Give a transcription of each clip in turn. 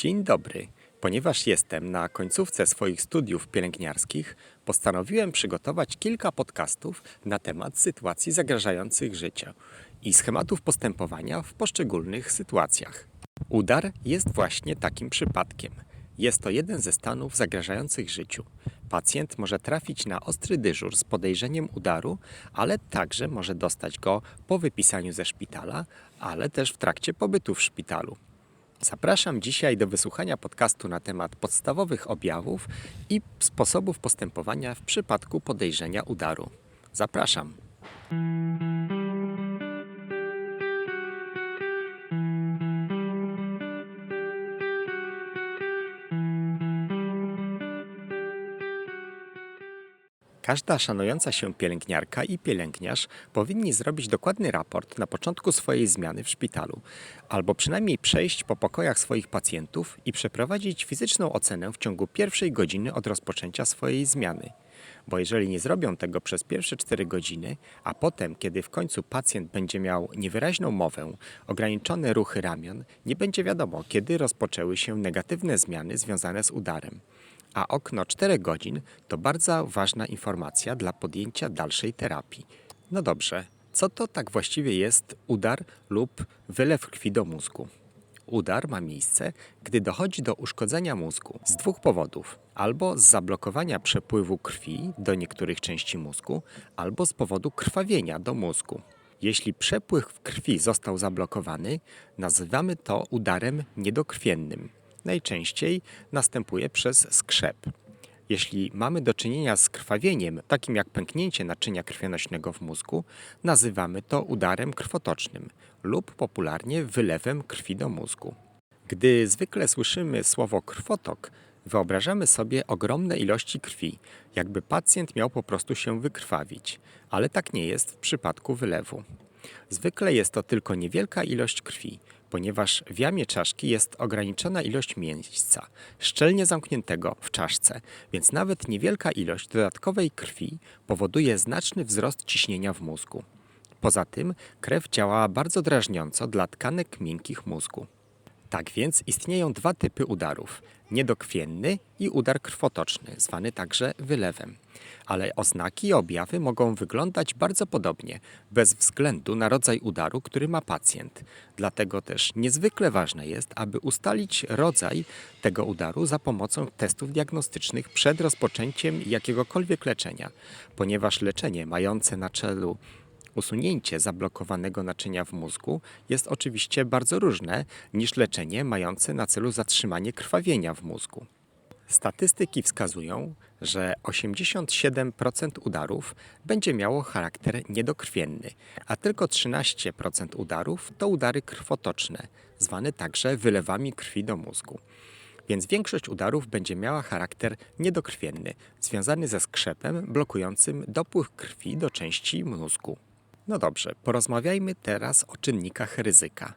Dzień dobry. Ponieważ jestem na końcówce swoich studiów pielęgniarskich, postanowiłem przygotować kilka podcastów na temat sytuacji zagrażających życiu i schematów postępowania w poszczególnych sytuacjach. Udar jest właśnie takim przypadkiem. Jest to jeden ze stanów zagrażających życiu. Pacjent może trafić na ostry dyżur z podejrzeniem udaru, ale także może dostać go po wypisaniu ze szpitala, ale też w trakcie pobytu w szpitalu. Zapraszam dzisiaj do wysłuchania podcastu na temat podstawowych objawów i sposobów postępowania w przypadku podejrzenia udaru. Zapraszam. Każda szanująca się pielęgniarka i pielęgniarz powinni zrobić dokładny raport na początku swojej zmiany w szpitalu, albo przynajmniej przejść po pokojach swoich pacjentów i przeprowadzić fizyczną ocenę w ciągu pierwszej godziny od rozpoczęcia swojej zmiany. Bo jeżeli nie zrobią tego przez pierwsze 4 godziny, a potem, kiedy w końcu pacjent będzie miał niewyraźną mowę, ograniczone ruchy ramion, nie będzie wiadomo, kiedy rozpoczęły się negatywne zmiany związane z udarem a okno 4 godzin to bardzo ważna informacja dla podjęcia dalszej terapii. No dobrze, co to tak właściwie jest udar lub wylew krwi do mózgu? Udar ma miejsce, gdy dochodzi do uszkodzenia mózgu z dwóch powodów: albo z zablokowania przepływu krwi do niektórych części mózgu, albo z powodu krwawienia do mózgu. Jeśli przepływ krwi został zablokowany, nazywamy to udarem niedokrwiennym najczęściej następuje przez skrzep. Jeśli mamy do czynienia z krwawieniem, takim jak pęknięcie naczynia krwionośnego w mózgu, nazywamy to udarem krwotocznym lub popularnie wylewem krwi do mózgu. Gdy zwykle słyszymy słowo krwotok, wyobrażamy sobie ogromne ilości krwi, jakby pacjent miał po prostu się wykrwawić, ale tak nie jest w przypadku wylewu. Zwykle jest to tylko niewielka ilość krwi, ponieważ w jamie czaszki jest ograniczona ilość miejsca, szczelnie zamkniętego w czaszce, więc nawet niewielka ilość dodatkowej krwi powoduje znaczny wzrost ciśnienia w mózgu. Poza tym krew działa bardzo drażniąco dla tkanek miękkich mózgu. Tak więc istnieją dwa typy udarów: niedokrwienny i udar krwotoczny, zwany także wylewem. Ale oznaki i objawy mogą wyglądać bardzo podobnie, bez względu na rodzaj udaru, który ma pacjent. Dlatego też niezwykle ważne jest, aby ustalić rodzaj tego udaru za pomocą testów diagnostycznych przed rozpoczęciem jakiegokolwiek leczenia, ponieważ leczenie mające na celu Usunięcie zablokowanego naczynia w mózgu jest oczywiście bardzo różne niż leczenie mające na celu zatrzymanie krwawienia w mózgu. Statystyki wskazują, że 87% udarów będzie miało charakter niedokrwienny, a tylko 13% udarów to udary krwotoczne, zwane także wylewami krwi do mózgu. Więc większość udarów będzie miała charakter niedokrwienny, związany ze skrzepem blokującym dopływ krwi do części mózgu. No dobrze, porozmawiajmy teraz o czynnikach ryzyka.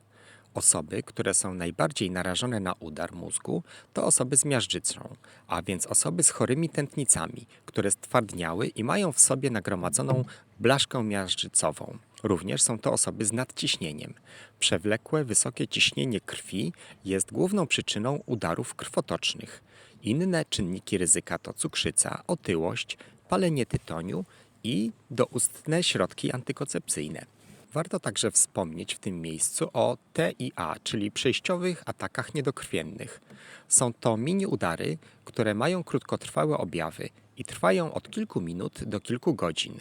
Osoby, które są najbardziej narażone na udar mózgu, to osoby z miażdżycą, a więc osoby z chorymi tętnicami, które stwardniały i mają w sobie nagromadzoną blaszkę miażdżycową. Również są to osoby z nadciśnieniem. Przewlekłe, wysokie ciśnienie krwi jest główną przyczyną udarów krwotocznych. Inne czynniki ryzyka to cukrzyca, otyłość, palenie tytoniu i doustne środki antykoncepcyjne. Warto także wspomnieć w tym miejscu o TIA, czyli przejściowych atakach niedokrwiennych. Są to mini udary, które mają krótkotrwałe objawy i trwają od kilku minut do kilku godzin.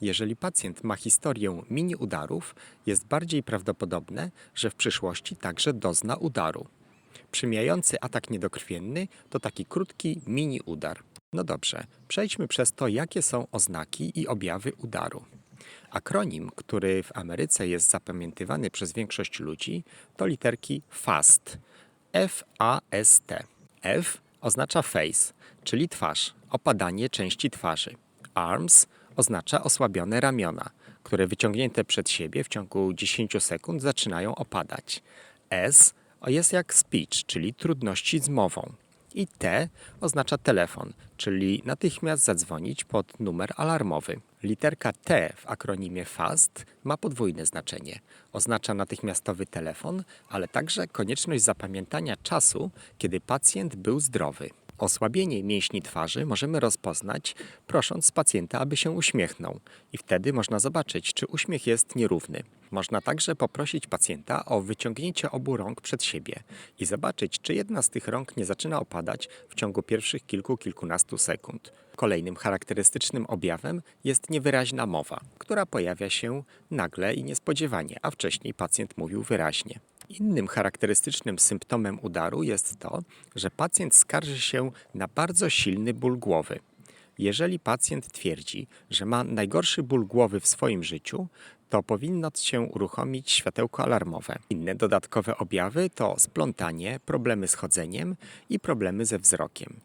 Jeżeli pacjent ma historię mini udarów, jest bardziej prawdopodobne, że w przyszłości także dozna udaru. Przymijający atak niedokrwienny to taki krótki mini udar. No dobrze, przejdźmy przez to, jakie są oznaki i objawy udaru. Akronim, który w Ameryce jest zapamiętywany przez większość ludzi, to literki FAST. F-A-S-T. F oznacza face, czyli twarz, opadanie części twarzy. Arms oznacza osłabione ramiona, które wyciągnięte przed siebie w ciągu 10 sekund zaczynają opadać. S jest jak speech, czyli trudności z mową. I T oznacza telefon, czyli natychmiast zadzwonić pod numer alarmowy. Literka T w akronimie FAST ma podwójne znaczenie. Oznacza natychmiastowy telefon, ale także konieczność zapamiętania czasu, kiedy pacjent był zdrowy. Osłabienie mięśni twarzy możemy rozpoznać, prosząc pacjenta, aby się uśmiechnął, i wtedy można zobaczyć, czy uśmiech jest nierówny. Można także poprosić pacjenta o wyciągnięcie obu rąk przed siebie i zobaczyć, czy jedna z tych rąk nie zaczyna opadać w ciągu pierwszych kilku, kilkunastu sekund. Kolejnym charakterystycznym objawem jest niewyraźna mowa, która pojawia się nagle i niespodziewanie, a wcześniej pacjent mówił wyraźnie. Innym charakterystycznym symptomem udaru jest to, że pacjent skarży się na bardzo silny ból głowy. Jeżeli pacjent twierdzi, że ma najgorszy ból głowy w swoim życiu, to powinno się uruchomić światełko alarmowe. Inne dodatkowe objawy to splątanie, problemy z chodzeniem i problemy ze wzrokiem.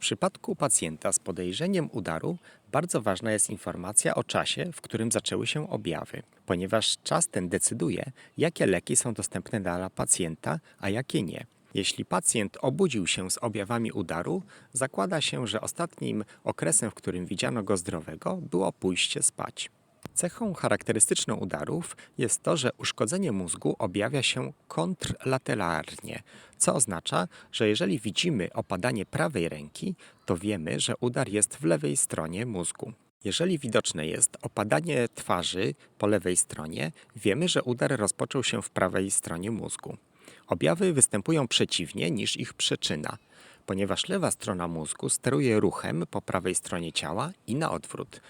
Przypadku pacjenta z podejrzeniem udaru bardzo ważna jest informacja o czasie, w którym zaczęły się objawy, ponieważ czas ten decyduje, jakie leki są dostępne dla pacjenta, a jakie nie. Jeśli pacjent obudził się z objawami udaru, zakłada się, że ostatnim okresem, w którym widziano go zdrowego, było pójście spać. Cechą charakterystyczną udarów jest to, że uszkodzenie mózgu objawia się kontrlateralnie, co oznacza, że jeżeli widzimy opadanie prawej ręki, to wiemy, że udar jest w lewej stronie mózgu. Jeżeli widoczne jest opadanie twarzy po lewej stronie, wiemy, że udar rozpoczął się w prawej stronie mózgu. Objawy występują przeciwnie niż ich przyczyna, ponieważ lewa strona mózgu steruje ruchem po prawej stronie ciała i na odwrót.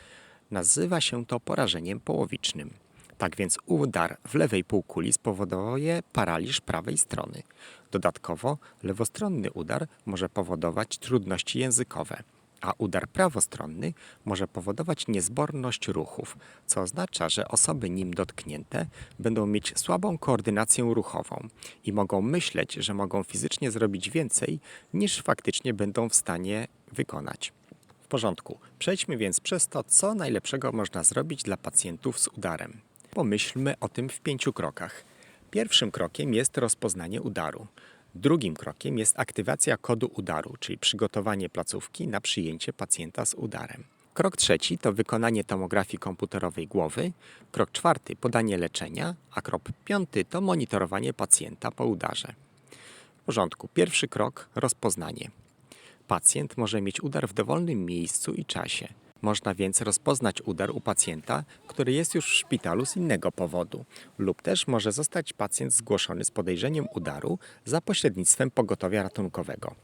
Nazywa się to porażeniem połowicznym. Tak więc udar w lewej półkuli spowoduje paraliż prawej strony. Dodatkowo lewostronny udar może powodować trudności językowe, a udar prawostronny może powodować niezborność ruchów, co oznacza, że osoby nim dotknięte będą mieć słabą koordynację ruchową i mogą myśleć, że mogą fizycznie zrobić więcej niż faktycznie będą w stanie wykonać. Porządku. Przejdźmy więc przez to, co najlepszego można zrobić dla pacjentów z udarem. Pomyślmy o tym w pięciu krokach. Pierwszym krokiem jest rozpoznanie udaru. Drugim krokiem jest aktywacja kodu udaru, czyli przygotowanie placówki na przyjęcie pacjenta z udarem. Krok trzeci to wykonanie tomografii komputerowej głowy. Krok czwarty podanie leczenia, a krok piąty to monitorowanie pacjenta po udarze. W porządku. Pierwszy krok rozpoznanie. Pacjent może mieć udar w dowolnym miejscu i czasie. Można więc rozpoznać udar u pacjenta, który jest już w szpitalu z innego powodu, lub też może zostać pacjent zgłoszony z podejrzeniem udaru za pośrednictwem pogotowia ratunkowego.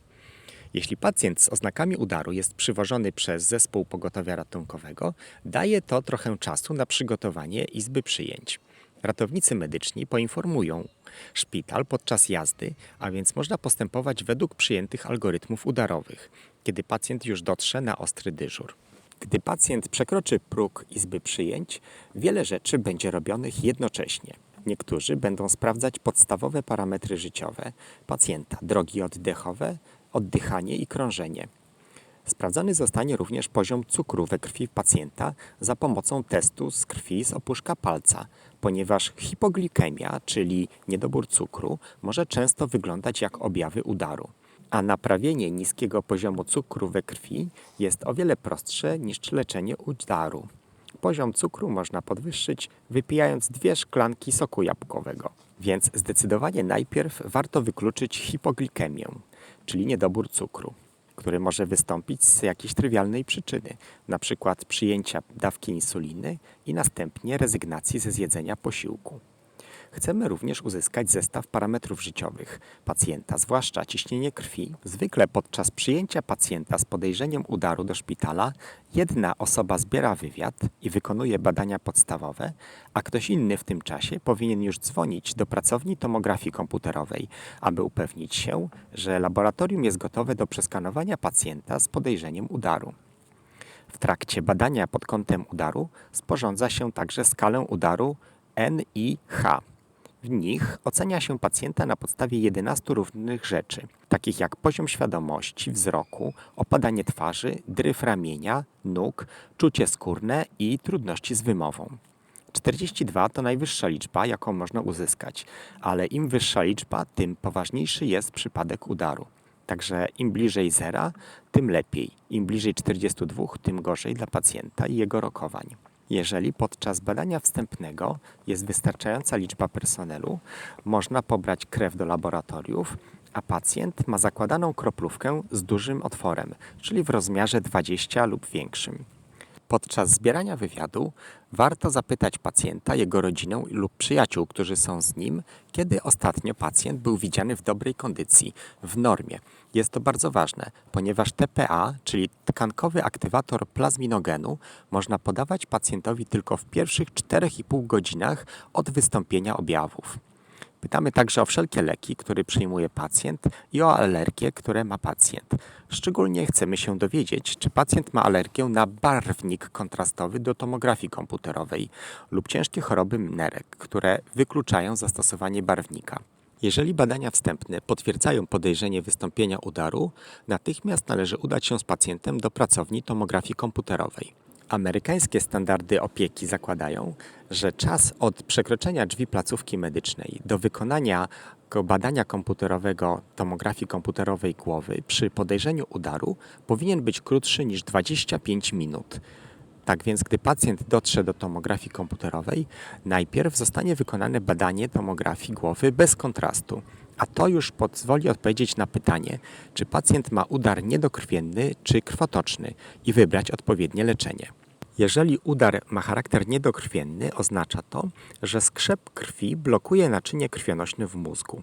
Jeśli pacjent z oznakami udaru jest przywożony przez zespół pogotowia ratunkowego, daje to trochę czasu na przygotowanie izby przyjęć. Ratownicy medyczni poinformują szpital podczas jazdy, a więc można postępować według przyjętych algorytmów udarowych, kiedy pacjent już dotrze na ostry dyżur. Gdy pacjent przekroczy próg izby przyjęć, wiele rzeczy będzie robionych jednocześnie. Niektórzy będą sprawdzać podstawowe parametry życiowe pacjenta, drogi oddechowe, oddychanie i krążenie. Sprawdzony zostanie również poziom cukru we krwi pacjenta za pomocą testu z krwi z opuszka palca, ponieważ hipoglikemia, czyli niedobór cukru, może często wyglądać jak objawy udaru. A naprawienie niskiego poziomu cukru we krwi jest o wiele prostsze niż leczenie udaru. Poziom cukru można podwyższyć wypijając dwie szklanki soku jabłkowego. Więc zdecydowanie najpierw warto wykluczyć hipoglikemię, czyli niedobór cukru, który może wystąpić z jakiejś trywialnej przyczyny, np. przyjęcia dawki insuliny i następnie rezygnacji ze zjedzenia posiłku. Chcemy również uzyskać zestaw parametrów życiowych pacjenta, zwłaszcza ciśnienie krwi. Zwykle podczas przyjęcia pacjenta z podejrzeniem udaru do szpitala jedna osoba zbiera wywiad i wykonuje badania podstawowe, a ktoś inny w tym czasie powinien już dzwonić do pracowni tomografii komputerowej, aby upewnić się, że laboratorium jest gotowe do przeskanowania pacjenta z podejrzeniem udaru. W trakcie badania pod kątem udaru sporządza się także skalę udaru NIH. W nich ocenia się pacjenta na podstawie 11 różnych rzeczy, takich jak poziom świadomości, wzroku, opadanie twarzy, dryf ramienia, nóg, czucie skórne i trudności z wymową. 42 to najwyższa liczba, jaką można uzyskać, ale im wyższa liczba, tym poważniejszy jest przypadek udaru. Także im bliżej zera, tym lepiej. Im bliżej 42, tym gorzej dla pacjenta i jego rokowań. Jeżeli podczas badania wstępnego jest wystarczająca liczba personelu, można pobrać krew do laboratoriów, a pacjent ma zakładaną kroplówkę z dużym otworem, czyli w rozmiarze 20 lub większym. Podczas zbierania wywiadu warto zapytać pacjenta, jego rodzinę lub przyjaciół, którzy są z nim, kiedy ostatnio pacjent był widziany w dobrej kondycji, w normie. Jest to bardzo ważne, ponieważ TPA, czyli tkankowy aktywator plazminogenu, można podawać pacjentowi tylko w pierwszych 4,5 godzinach od wystąpienia objawów. Pytamy także o wszelkie leki, które przyjmuje pacjent i o alergie, które ma pacjent. Szczególnie chcemy się dowiedzieć, czy pacjent ma alergię na barwnik kontrastowy do tomografii komputerowej lub ciężkie choroby nerek, które wykluczają zastosowanie barwnika. Jeżeli badania wstępne potwierdzają podejrzenie wystąpienia udaru, natychmiast należy udać się z pacjentem do pracowni tomografii komputerowej. Amerykańskie standardy opieki zakładają, że czas od przekroczenia drzwi placówki medycznej do wykonania badania komputerowego tomografii komputerowej głowy przy podejrzeniu udaru powinien być krótszy niż 25 minut. Tak więc, gdy pacjent dotrze do tomografii komputerowej, najpierw zostanie wykonane badanie tomografii głowy bez kontrastu, a to już pozwoli odpowiedzieć na pytanie, czy pacjent ma udar niedokrwienny czy krwotoczny i wybrać odpowiednie leczenie. Jeżeli udar ma charakter niedokrwienny, oznacza to, że skrzep krwi blokuje naczynie krwionośne w mózgu.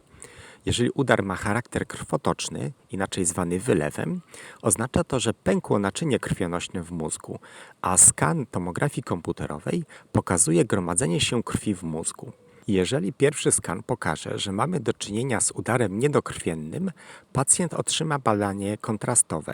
Jeżeli udar ma charakter krwotoczny, inaczej zwany wylewem, oznacza to, że pękło naczynie krwionośne w mózgu, a skan tomografii komputerowej pokazuje gromadzenie się krwi w mózgu. Jeżeli pierwszy skan pokaże, że mamy do czynienia z udarem niedokrwiennym, pacjent otrzyma badanie kontrastowe.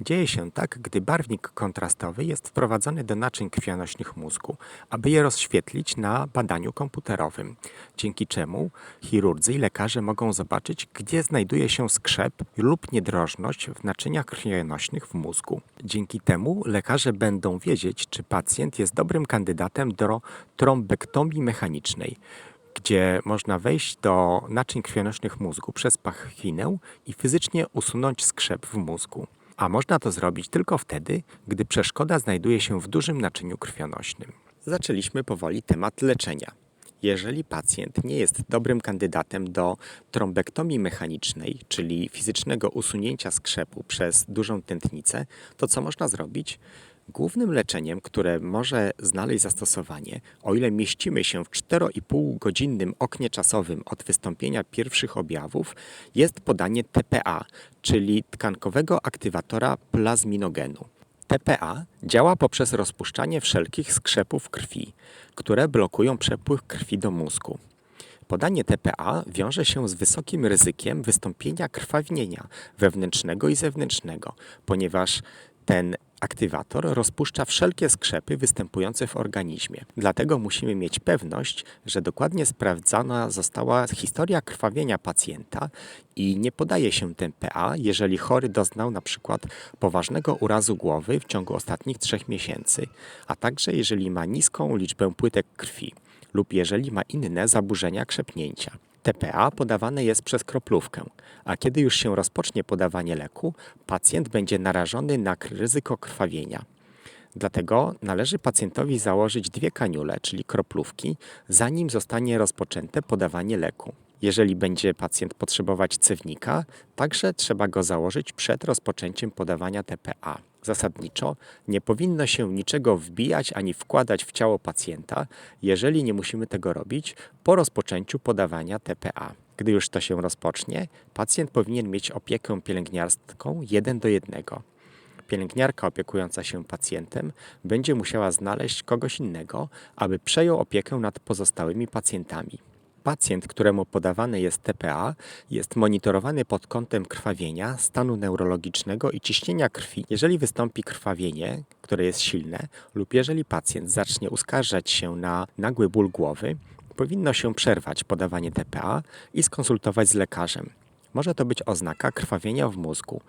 Dzieje się tak, gdy barwnik kontrastowy jest wprowadzony do naczyń krwionośnych mózgu, aby je rozświetlić na badaniu komputerowym, dzięki czemu chirurdzy i lekarze mogą zobaczyć, gdzie znajduje się skrzep lub niedrożność w naczyniach krwionośnych w mózgu. Dzięki temu lekarze będą wiedzieć, czy pacjent jest dobrym kandydatem do trombektomii mechanicznej gdzie można wejść do naczyń krwionośnych mózgu przez pachwinę i fizycznie usunąć skrzep w mózgu. A można to zrobić tylko wtedy, gdy przeszkoda znajduje się w dużym naczyniu krwionośnym. Zaczęliśmy powoli temat leczenia. Jeżeli pacjent nie jest dobrym kandydatem do trombektomii mechanicznej, czyli fizycznego usunięcia skrzepu przez dużą tętnicę, to co można zrobić? Głównym leczeniem, które może znaleźć zastosowanie, o ile mieścimy się w 4,5 godzinnym oknie czasowym od wystąpienia pierwszych objawów, jest podanie TPA, czyli tkankowego aktywatora plazminogenu. TPA działa poprzez rozpuszczanie wszelkich skrzepów krwi, które blokują przepływ krwi do mózgu. Podanie TPA wiąże się z wysokim ryzykiem wystąpienia krwawnienia wewnętrznego i zewnętrznego, ponieważ ten aktywator rozpuszcza wszelkie skrzepy występujące w organizmie. Dlatego musimy mieć pewność, że dokładnie sprawdzona została historia krwawienia pacjenta i nie podaje się TPA, jeżeli chory doznał na przykład poważnego urazu głowy w ciągu ostatnich trzech miesięcy, a także jeżeli ma niską liczbę płytek krwi lub jeżeli ma inne zaburzenia krzepnięcia. TPA podawane jest przez kroplówkę, a kiedy już się rozpocznie podawanie leku, pacjent będzie narażony na ryzyko krwawienia. Dlatego należy pacjentowi założyć dwie kaniule, czyli kroplówki, zanim zostanie rozpoczęte podawanie leku. Jeżeli będzie pacjent potrzebować cewnika, także trzeba go założyć przed rozpoczęciem podawania TPA. Zasadniczo nie powinno się niczego wbijać ani wkładać w ciało pacjenta, jeżeli nie musimy tego robić po rozpoczęciu podawania TPA. Gdy już to się rozpocznie, pacjent powinien mieć opiekę pielęgniarską 1 do 1. Pielęgniarka opiekująca się pacjentem będzie musiała znaleźć kogoś innego, aby przejął opiekę nad pozostałymi pacjentami. Pacjent, któremu podawane jest TPA, jest monitorowany pod kątem krwawienia, stanu neurologicznego i ciśnienia krwi. Jeżeli wystąpi krwawienie, które jest silne, lub jeżeli pacjent zacznie uskarżać się na nagły ból głowy, powinno się przerwać podawanie TPA i skonsultować z lekarzem. Może to być oznaka krwawienia w mózgu.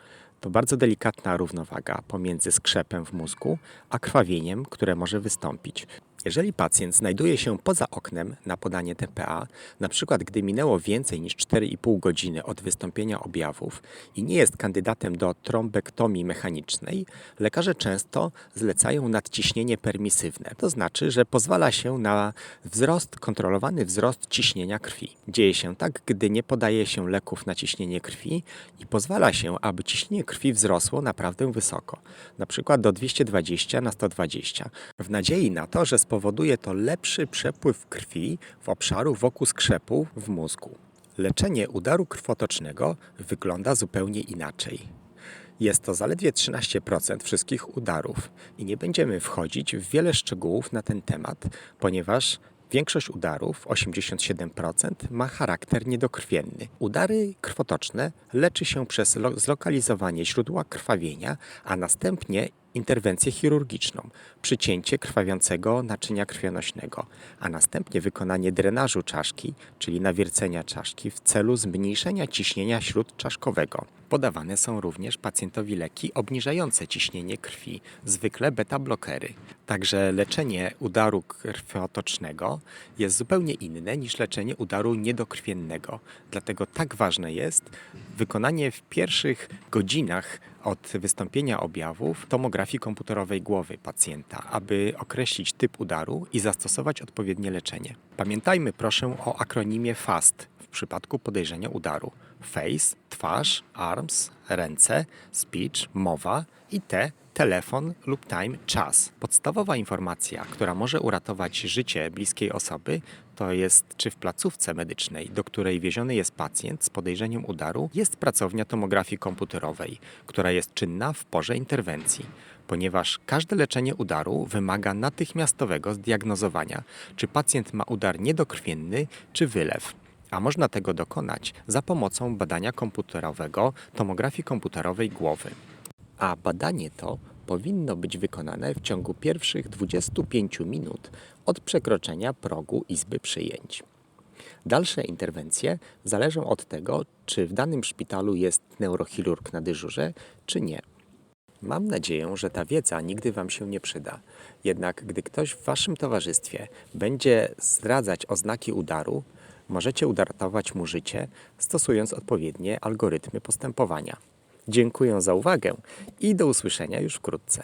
To bardzo delikatna równowaga pomiędzy skrzepem w mózgu a krwawieniem, które może wystąpić. Jeżeli pacjent znajduje się poza oknem na podanie TPA, przykład gdy minęło więcej niż 4,5 godziny od wystąpienia objawów i nie jest kandydatem do trombektomii mechanicznej, lekarze często zlecają nadciśnienie permisywne. To znaczy, że pozwala się na wzrost, kontrolowany wzrost ciśnienia krwi. Dzieje się tak, gdy nie podaje się leków na ciśnienie krwi i pozwala się, aby ciśnienie krwi wzrosło naprawdę wysoko, przykład do 220 na 120, w nadziei na to, że spowoduje to lepszy przepływ krwi w obszaru wokół skrzepu w mózgu. Leczenie udaru krwotocznego wygląda zupełnie inaczej. Jest to zaledwie 13% wszystkich udarów i nie będziemy wchodzić w wiele szczegółów na ten temat, ponieważ większość udarów, 87%, ma charakter niedokrwienny. Udary krwotoczne leczy się przez lo- zlokalizowanie źródła krwawienia, a następnie interwencję chirurgiczną, przycięcie krwawiącego naczynia krwionośnego, a następnie wykonanie drenażu czaszki, czyli nawiercenia czaszki w celu zmniejszenia ciśnienia śródczaszkowego. Podawane są również pacjentowi leki obniżające ciśnienie krwi, zwykle beta-blokery. Także leczenie udaru krwotocznego jest zupełnie inne niż leczenie udaru niedokrwiennego. Dlatego tak ważne jest wykonanie w pierwszych godzinach od wystąpienia objawów tomografii komputerowej głowy pacjenta, aby określić typ udaru i zastosować odpowiednie leczenie. Pamiętajmy proszę o akronimie FAST w przypadku podejrzenia udaru. Face, twarz, arms, ręce, speech, mowa i T, telefon lub time, czas. Podstawowa informacja, która może uratować życie bliskiej osoby, to jest, czy w placówce medycznej, do której wieziony jest pacjent z podejrzeniem udaru, jest pracownia tomografii komputerowej, która jest czynna w porze interwencji. Ponieważ każde leczenie udaru wymaga natychmiastowego zdiagnozowania, czy pacjent ma udar niedokrwienny czy wylew a można tego dokonać za pomocą badania komputerowego tomografii komputerowej głowy. A badanie to powinno być wykonane w ciągu pierwszych 25 minut od przekroczenia progu izby przyjęć. Dalsze interwencje zależą od tego, czy w danym szpitalu jest neurochirurg na dyżurze, czy nie. Mam nadzieję, że ta wiedza nigdy Wam się nie przyda. Jednak gdy ktoś w Waszym towarzystwie będzie zdradzać oznaki udaru, możecie uratować mu życie, stosując odpowiednie algorytmy postępowania. Dziękuję za uwagę i do usłyszenia już wkrótce.